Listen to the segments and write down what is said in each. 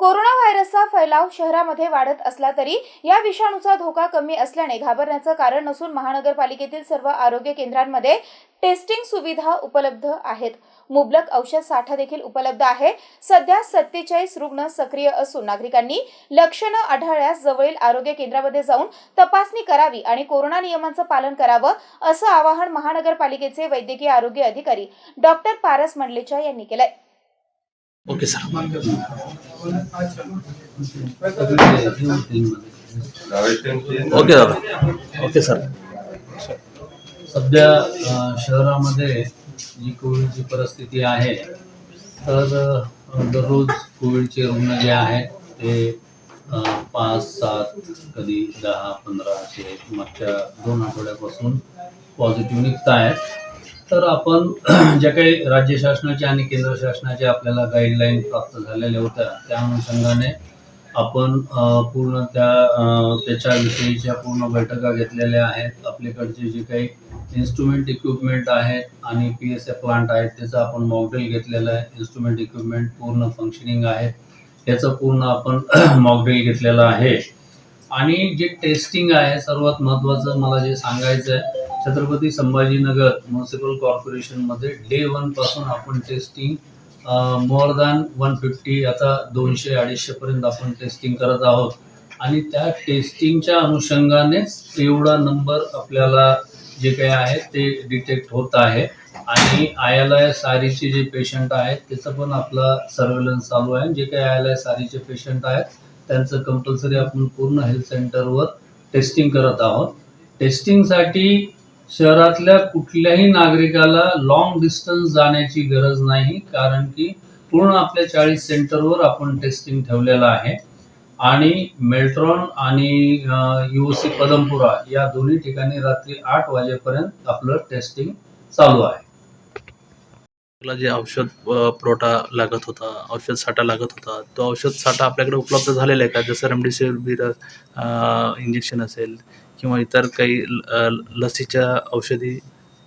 Corona व्हायरसचा फैलाव शहरामध्ये वाढत असला तरी या विषाणूचा धोका कमी असल्याने घाबरण्याचं कारण नसून महानगरपालिकेतील सर्व आरोग्य केंद्रांमध्ये टेस्टिंग सुविधा उपलब्ध आहेत. मुबलक औषध साठा देखील उपलब्ध आहे. सध्या सत्तेचाळीस रुग्ण सक्रिय असून नागरिकांनी लक्षणं आढळल्यास जवळील आरोग्य केंद्रामध्ये जाऊन तपासणी करावी आणि कोरोना नियमांचं पालन करावं असं आवाहन महानगरपालिकेचे वैद्यकीय आरोग्य अधिकारी डॉक्टर पारस मंडलेचा यांनी केलंय. Okay sir. ओके दादा. Okay sir. सध्या शहरामध्ये जी कोविडची परिस्थिती आहे तर दररोज कोविडचे रुग्ण जे आहेत ते पाच सात कधी दहा पंधरा असे मागच्या दोन आठवड्यापासून पॉझिटिव्ह निघत आहेत तर आपण ज्या काही राज्य शासनाच्या आणि केंद्र शासनाच्या आपल्याला गाईडलाईन प्राप्त झालेल्या होत्या त्या अनुषंगाने आपण पूर्ण त्या त्याच्याविषयीच्या पूर्ण बैठका घेतलेल्या आहेत. आपल्याकडचे जे काही इन्स्ट्रुमेंट इक्विपमेंट आहेत आणि पी एस ए प्लांट आहेत त्याचं आपण मॉकड्रिल घेतलेलं आहे. इन्स्ट्रुमेंट इक्विपमेंट पूर्ण फंक्शनिंग आहे. याचं पूर्ण आपण मॉकड्रिल घेतलेलं आहे. आणि जे टेस्टिंग आहे सर्वात महत्त्वाचं मला जे सांगायचं आहे छत्रपती संभाजीनगर म्युन्सिपल कॉर्पोरेशनमध्ये डे वनपासून आपण testing more than one fifty आता दोनशे अडीचशेपर्यंत आपण टेस्टिंग करत आहोत. आणि त्या टेस्टिंगच्या अनुषंगानेच एवढा नंबर आपल्याला जे काही आहे ते डिटेक्ट होत आहे. आणि आय एल आय सारीचे जे पेशंट आहेत त्याचं पण आपला सर्वेलन्स चालू आहे. जे काही आय एल आय सारीचे पेशंट आहेत त्यांचं कंपल्सरी आपण पूर्ण हेल्थ सेंटरवर टेस्टिंग करत आहोत. टेस्टिंगसाठी शहरातल्या कुठल्याही नागरिकाला लॉंग डिस्टन्स जाण्याची गरज नाही कारण की पूर्ण आपल्या चाळीस सेंटरवर आपण टेस्टिंग ठेवलेलं आहे. आणि मेल्ट्रॉन आणि यू सी पदमपुरा या दोन्ही ठिकाणी रात्री आठ वाजेपर्यंत आपलं टेस्टिंग चालू आहे. ला जे औषध पुरवठा लागत होता औषध साठा लागत होता तो औषध साठा आपल्याकडे उपलब्ध झालेला आहे का? जसं रेमडेसिवीर इंजेक्शन असेल किंवा इतर काही लसीच्या औषधी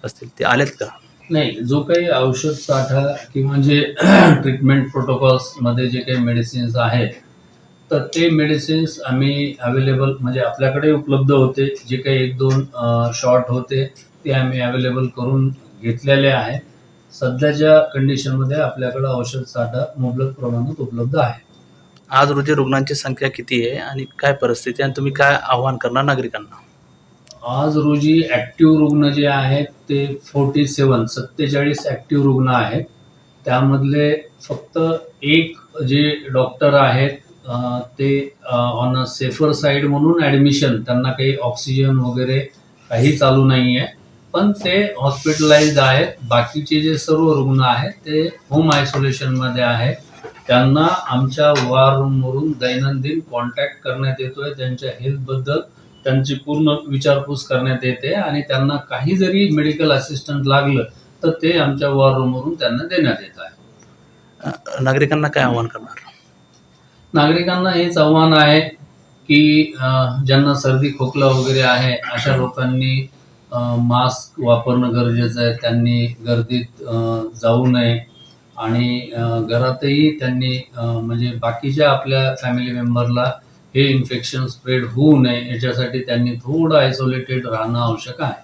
असतील ते आलेत का? नाही जो काही औषध साठा किंवा जे ट्रीटमेंट प्रोटोकॉल्समध्ये जे काही मेडिसिन्स आहेत तर ते मेडिसिन्स आम्ही अवेलेबल म्हणजे आपल्याकडे उपलब्ध होते. जे काही एक दोन शॉर्ट होते ते आम्ही अवेलेबल करून घेतलेले आहे सध्याच्या कंडिशनमध्ये आपल्याकडे औषध साठा मुबलक प्रमाणात उपलब्ध आहे. आज रोजी रुग्णांची संख्या किती आहे आणि काय परिस्थिती आणि तुम्ही काय आव्हान करणार नागरिकांना? आज रोजी ॲक्टिव्ह रुग्ण जे आहेत ते फोर्टी सेवन सत्तेचाळीस ॲक्टिव्ह रुग्ण आहेत. त्यामधले फक्त एक जे डॉक्टर आहेत ते ऑन अ सेफर साईड म्हणून ॲडमिशन त्यांना काही ऑक्सिजन वगैरे काही चालू नाही आहे पण ते हॉस्पिटलाइज आहेत. बाकीचे जे सर्व रुग्ण आहेत ते होम आयसोलेशनमध्ये आहेत. त्यांना आमच्या वॉर रूमवरून दैनंदिन कॉन्टॅक्ट करण्यात येतोय. त्यांच्या हेल्थबद्दल त्यांची पूर्ण विचारपूस करण्यात येते आणि त्यांना काही जरी मेडिकल असिस्टंट लागलं तर ते आमच्या वॉर रूमवरून त्यांना देण्यात येत आहे. नागरिकांना काय आव्हान करणार? नागरिकांना हेच आव्हान आहे की अं, ज्यांना सर्दी खोकला वगैरे आहे अशा लोकांनी मास्क वापरणं गरजेचं आहे. त्यांनी गर्दीत जाऊ नये. आणि घरातही त्यांनी म्हणजे बाकीच्या आपल्या फॅमिली मेंबरला हे इन्फेक्शन स्प्रेड होऊ नये. याच्यासाठी त्यांनी थोडं आयसोलेटेड राहणं आवश्यक आहे.